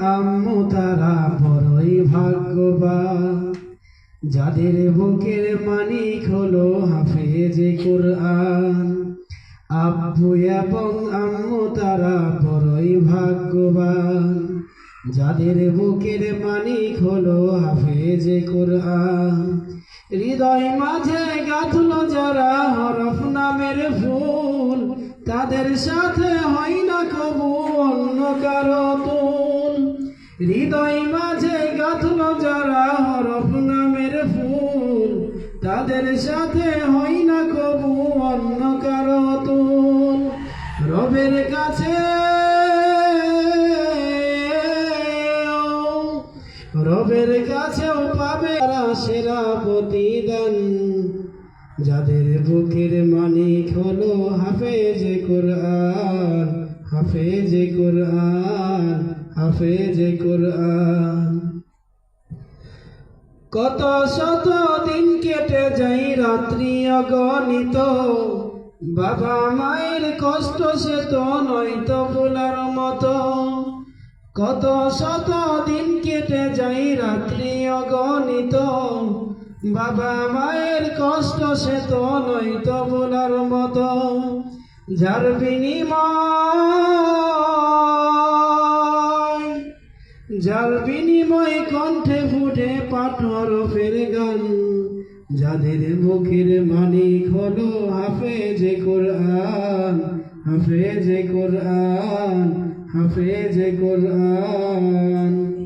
আম্মু তারা বড়ই ভাগ্যবান। যাদের বুকের মানিক হলো হাফেজে কোরআন। আব্বু এবং আম্মু তারা বড়ই ভাগ্যবান। যাদের বুকের মানিক হলো হাফেজে কোরআন। হৃদয় মাঝে গাঁথলো যারা হরফ নামের ফুল। তাদের সাথে হয় না কবু অন্য কারও তুল হৃদয় মাঝে গাঁথলো যারা হরফ নামের ফুল, তাদের সাথে হয় না কবু অন্য কারও তুল। রবের কাছে রবের কাছেও পাবে সেরা প্রতিদান। যাদের বুকের মালিক হলো হাফেজ কোরআন হাফেজ কোরআন। হাফেজ কোরআন। কত শত দিন কেটে যাই রাত্রি অগণিত। বাবা মায়ের কষ্ট সে তো নয়তো ভোলার মতো। কত শত দিন কেটে যাই রাত্রি অগণিত। বাবা মায়ের কষ্ট সে তো নয়তো ভোলার মতো। যার বিনিময় যার বিনিময় কণ্ঠে ফুটে পাঠর ফের গান, যাদের মুখের মালিক হলো হাফেজ কোরআন হাফেজ কোরআন হাফেজ কোরআন।